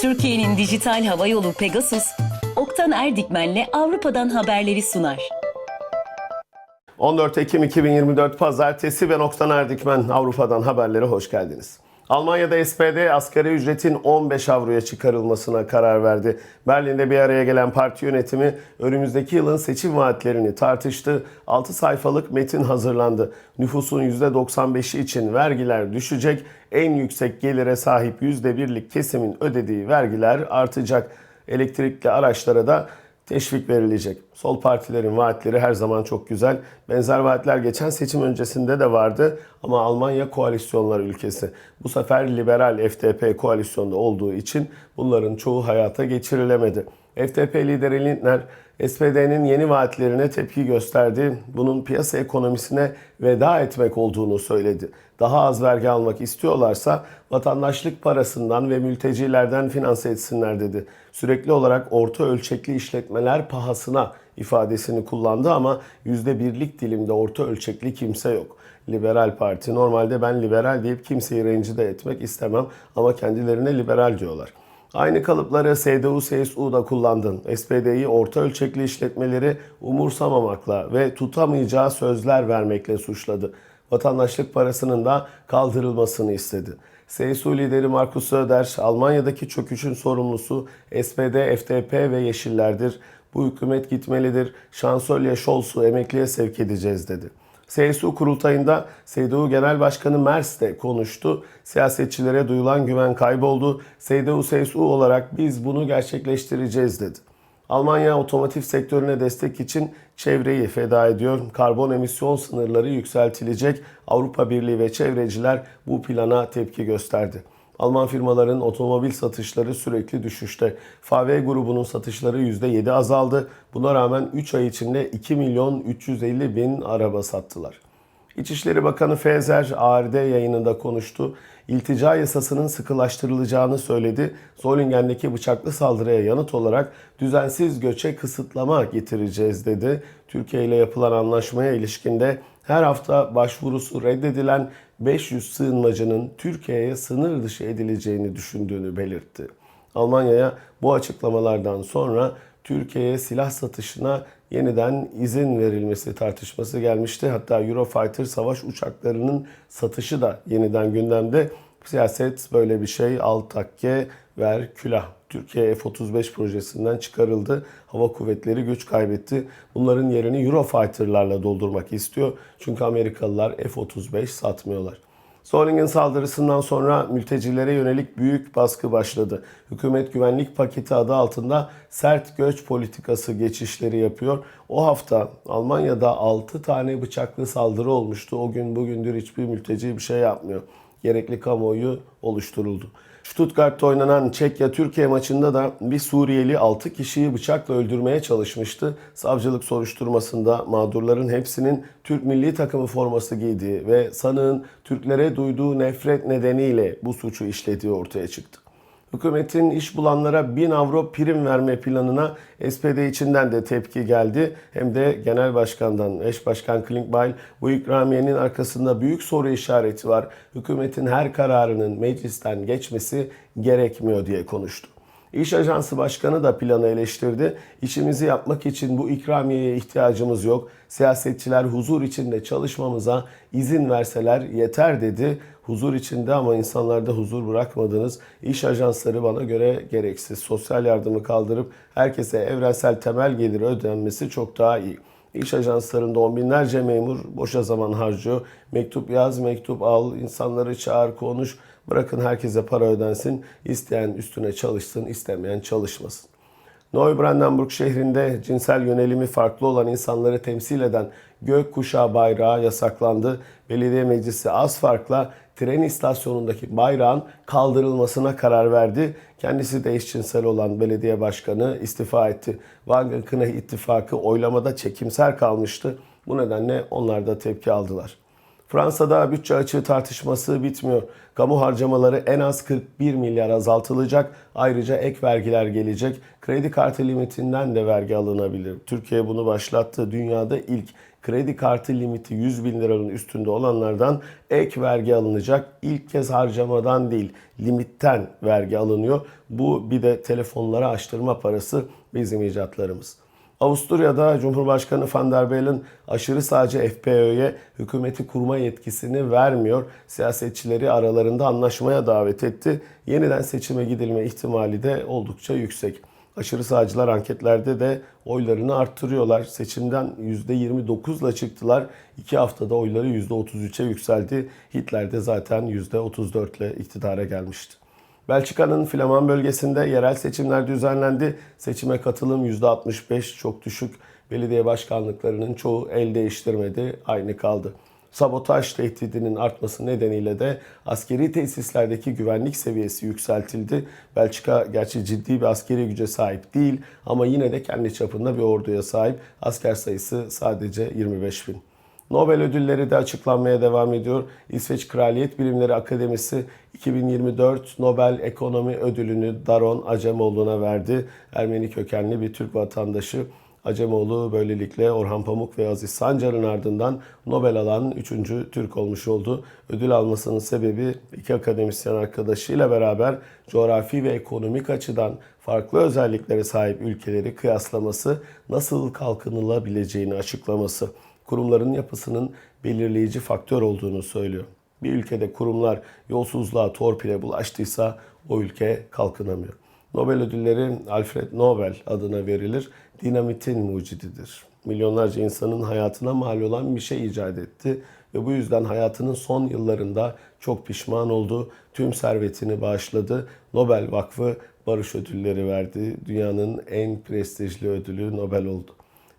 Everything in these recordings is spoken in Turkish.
Türkiye'nin dijital hava yolu Pegasus, Oktan Erdikmen'le Avrupa'dan haberleri sunar. 14 Ekim 2024 Pazartesi ben Oktan Erdikmen Avrupa'dan haberlere hoş geldiniz. Almanya'da SPD asgari ücretin 15 avroya çıkarılmasına karar verdi. Berlin'de bir araya gelen parti yönetimi önümüzdeki yılın seçim vaatlerini tartıştı. 6 sayfalık metin hazırlandı. Nüfusun %95'i için vergiler düşecek, en yüksek gelire sahip %1'lik kesimin ödediği vergiler artacak. Elektrikli araçlara da teşvik verilecek. Sol partilerin vaatleri her zaman çok güzel. Benzer vaatler geçen seçim öncesinde de vardı ama Almanya koalisyonlar ülkesi. Bu sefer liberal FDP koalisyonda olduğu için bunların çoğu hayata geçirilemedi. FDP lideri Lindner, SPD'nin yeni vaatlerine tepki gösterdi. Bunun piyasa ekonomisine veda etmek olduğunu söyledi. Daha az vergi almak istiyorlarsa vatandaşlık parasından ve mültecilerden finanse etsinler dedi. Sürekli olarak orta ölçekli işletmeler pahasına ifadesini kullandı ama %1'lik dilimde orta ölçekli kimse yok. Liberal Parti normalde ben liberal deyip kimseyi rencide etmek istemem ama kendilerine liberal diyorlar. Aynı kalıpları CDU, CSU da kullandın. SPD'yi orta ölçekli işletmeleri umursamamakla ve tutamayacağı sözler vermekle suçladı. Vatandaşlık parasının da kaldırılmasını istedi. CSU lideri Markus Söder, Almanya'daki çöküşün sorumlusu SPD, FDP ve Yeşillerdir. Bu hükümet gitmelidir. Şansölye Scholz'u emekliye sevk edeceğiz dedi. CSU kurultayında CDU Genel Başkanı Merz de konuştu. Siyasetçilere duyulan güven kayboldu. CDU-CSU olarak biz bunu gerçekleştireceğiz dedi. Almanya otomotiv sektörüne destek için çevreyi feda ediyor. Karbon emisyon sınırları yükseltilecek. Avrupa Birliği ve çevreciler bu plana tepki gösterdi. Alman firmaların otomobil satışları sürekli düşüşte. VW grubunun satışları %7 azaldı. Buna rağmen 3 ay içinde 2 milyon 350 bin araba sattılar. İçişleri Bakanı Fezer ARD yayınında konuştu. İltica yasasının sıkılaştırılacağını söyledi. Zolingen'deki bıçaklı saldırıya yanıt olarak düzensiz göçe kısıtlama getireceğiz dedi. Türkiye ile yapılan anlaşmaya ilişkinde her hafta başvurusu reddedilen 500 sığınmacının Türkiye'ye sınır dışı edileceğini düşündüğünü belirtti. Almanya'ya bu açıklamalardan sonra Türkiye'ye silah satışına yeniden izin verilmesi tartışması gelmişti. Hatta Eurofighter savaş uçaklarının satışı da yeniden gündemde. Siyaset böyle bir şey al takke ver külah. Türkiye F-35 projesinden çıkarıldı. Hava kuvvetleri güç kaybetti. Bunların yerini Eurofighter'larla doldurmak istiyor. Çünkü Amerikalılar F-35 satmıyorlar. Solingen saldırısından sonra mültecilere yönelik büyük baskı başladı. Hükümet güvenlik paketi adı altında sert göç politikası geçişleri yapıyor. O hafta Almanya'da 6 tane bıçaklı saldırı olmuştu. O gün bugündür hiçbir mülteci bir şey yapmıyor. Gerekli kamuoyu oluşturuldu. Stuttgart'ta oynanan Çekya-Türkiye maçında da bir Suriyeli 6 kişiyi bıçakla öldürmeye çalışmıştı. Savcılık soruşturmasında mağdurların hepsinin Türk milli takımı forması giydiği ve sanığın Türklere duyduğu nefret nedeniyle bu suçu işlediği ortaya çıktı. Hükümetin iş bulanlara 1000 avro prim verme planına SPD içinden de tepki geldi. Hem de Genel Başkan'dan, eş başkan Klinkbeil bu ikramiyenin arkasında büyük soru işareti var. Hükümetin her kararının meclisten geçmesi gerekmiyor diye konuştu. İş Ajansı Başkanı da planı eleştirdi. İşimizi yapmak için bu ikramiyeye ihtiyacımız yok. Siyasetçiler huzur içinde çalışmamıza izin verseler yeter dedi. Huzur içinde ama insanlarda huzur bırakmadınız. İş ajansları bana göre gereksiz. Sosyal yardımı kaldırıp herkese evrensel temel gelir ödenmesi çok daha iyi. İş ajanslarında on binlerce memur boşa zaman harcıyor. Mektup yaz, mektup al, insanları çağır, konuş. Bırakın herkese para ödensin. İsteyen üstüne çalışsın, istemeyen çalışmasın. Neubrandenburg şehrinde cinsel yönelimi farklı olan insanları temsil eden gökkuşağı bayrağı yasaklandı. Belediye meclisi az farkla tren istasyonundaki bayrağın kaldırılmasına karar verdi. Kendisi de eşcinsel olan belediye başkanı istifa etti. Wagenknecht ittifakı oylamada çekimser kalmıştı. Bu nedenle onlar da tepki aldılar. Fransa'da bütçe açığı tartışması bitmiyor. Kamu harcamaları en az 41 milyar azaltılacak. Ayrıca ek vergiler gelecek. Kredi kartı limitinden de vergi alınabilir. Türkiye bunu başlattı. Dünyada ilk kredi kartı limiti 100 bin liranın üstünde olanlardan ek vergi alınacak. İlk kez harcamadan değil limitten vergi alınıyor. Bu bir de telefonlara açtırma parası bizim icatlarımız. Avusturya'da Cumhurbaşkanı Van der Bellen aşırı sağcı FPÖ'ye hükümeti kurma yetkisini vermiyor. Siyasetçileri aralarında anlaşmaya davet etti. Yeniden seçime gidilme ihtimali de oldukça yüksek. Aşırı sağcılar anketlerde de oylarını arttırıyorlar. Seçimden %29 ile çıktılar. İki haftada oyları %33'e yükseldi. Hitler de zaten %34 ile iktidara gelmişti. Belçika'nın Flaman bölgesinde yerel seçimler düzenlendi. Seçime katılım %65 çok düşük. Belediye başkanlıklarının çoğu el değiştirmedi, aynı kaldı. Sabotaj tehdidinin artması nedeniyle de askeri tesislerdeki güvenlik seviyesi yükseltildi. Belçika gerçi ciddi bir askeri güce sahip değil ama yine de kendi çapında bir orduya sahip. Asker sayısı sadece 25 bin. Nobel ödülleri de açıklanmaya devam ediyor. İsveç Kraliyet Bilimleri Akademisi 2024 Nobel Ekonomi Ödülünü Daron Acemoğlu'na verdi. Ermeni kökenli bir Türk vatandaşı. Acemoğlu böylelikle Orhan Pamuk ve Aziz Sancar'ın ardından Nobel alan 3. Türk olmuş oldu. Ödül almasının sebebi iki akademisyen arkadaşıyla beraber coğrafi ve ekonomik açıdan farklı özelliklere sahip ülkeleri kıyaslaması, nasıl kalkınılabileceğini açıklaması kurumların yapısının belirleyici faktör olduğunu söylüyor. Bir ülkede kurumlar yolsuzluğa, torpile bulaştıysa o ülke kalkınamıyor. Nobel ödülleri Alfred Nobel adına verilir. Dinamitin mucididir. Milyonlarca insanın hayatına mal olan bir şey icat etti ve bu yüzden hayatının son yıllarında çok pişman oldu. Tüm servetini bağışladı. Nobel Vakfı barış ödülleri verdi. Dünyanın en prestijli ödülü Nobel oldu.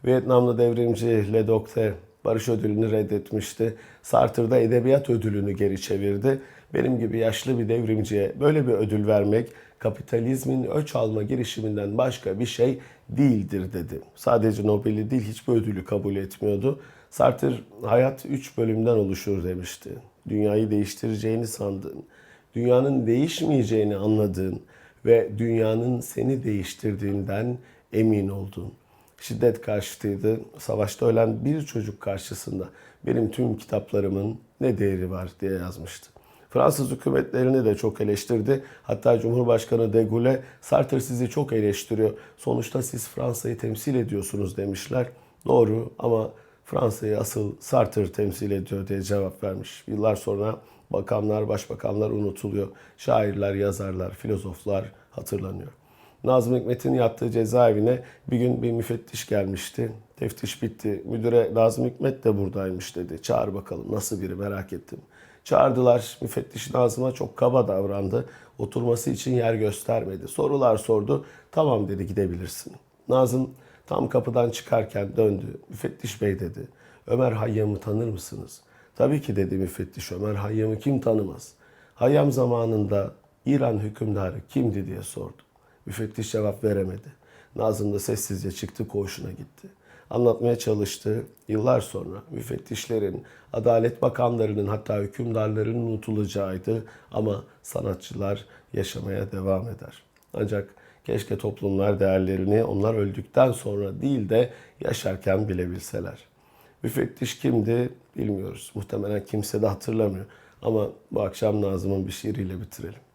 Vietnamlı devrimci Le Docte barış ödülünü reddetmişti. Sartre'da edebiyat ödülünü geri çevirdi. Benim gibi yaşlı bir devrimciye böyle bir ödül vermek kapitalizmin öç alma girişiminden başka bir şey değildir dedi. Sadece Nobel'i değil hiçbir ödülü kabul etmiyordu. Sartre hayat üç bölümden oluşur demişti. Dünyayı değiştireceğini sandığın, dünyanın değişmeyeceğini anladığın ve dünyanın seni değiştirdiğinden emin olduğun şiddet karşıtıydı. Savaşta ölen bir çocuk karşısında benim tüm kitaplarımın ne değeri var diye yazmıştı. Fransız hükümetlerini de çok eleştirdi. Hatta Cumhurbaşkanı de Gaulle Sartre sizi çok eleştiriyor. Sonuçta siz Fransa'yı temsil ediyorsunuz demişler. Doğru ama Fransa'yı asıl Sartre temsil ediyor diye cevap vermiş. Yıllar sonra bakanlar, başbakanlar unutuluyor. Şairler, yazarlar, filozoflar hatırlanıyor. Nazım Hikmet'in yattığı cezaevine bir gün bir müfettiş gelmişti. Teftiş bitti. Müdüre Nazım Hikmet de buradaymış dedi. Çağır bakalım nasıl biri merak ettim. Çağırdılar. Müfettiş Nazım'a çok kaba davrandı. Oturması için yer göstermedi. Sorular sordu. Tamam dedi gidebilirsin. Nazım tam kapıdan çıkarken döndü. Müfettiş Bey dedi. Ömer Hayyam'ı tanır mısınız? Tabii ki dedi müfettiş. Ömer Hayyam'ı kim tanımaz? Hayyam zamanında İran hükümdarı kimdi diye sordu. Müfettiş cevap veremedi. Nazım da sessizce çıktı koğuşuna gitti. Anlatmaya çalıştı. Yıllar sonra müfettişlerin, adalet bakanlarının hatta hükümdarların unutulacağıydı ama sanatçılar yaşamaya devam eder. Ancak keşke toplumlar değerlerini onlar öldükten sonra değil de yaşarken bilebilseler. Müfettiş kimdi bilmiyoruz. Muhtemelen kimse de hatırlamıyor. Ama bu akşam Nazım'ın bir şiiriyle bitirelim.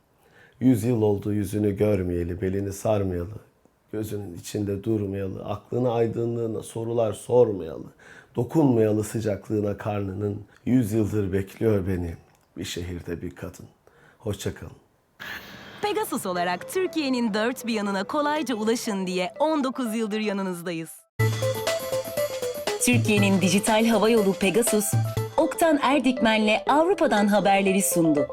Yüz yıl oldu yüzünü görmeyeli, belini sarmayalı, gözünün içinde durmayalı, aklına aydınlığına sorular sormayalı, dokunmayalı sıcaklığına karnının yüz yıldır bekliyor beni bir şehirde bir kadın. Hoşçakalın. Pegasus olarak Türkiye'nin dört bir yanına kolayca ulaşın diye 19 yıldır yanınızdayız. Türkiye'nin dijital hava yolu Pegasus, Oktan Erdikmen'le Avrupa'dan haberleri sundu.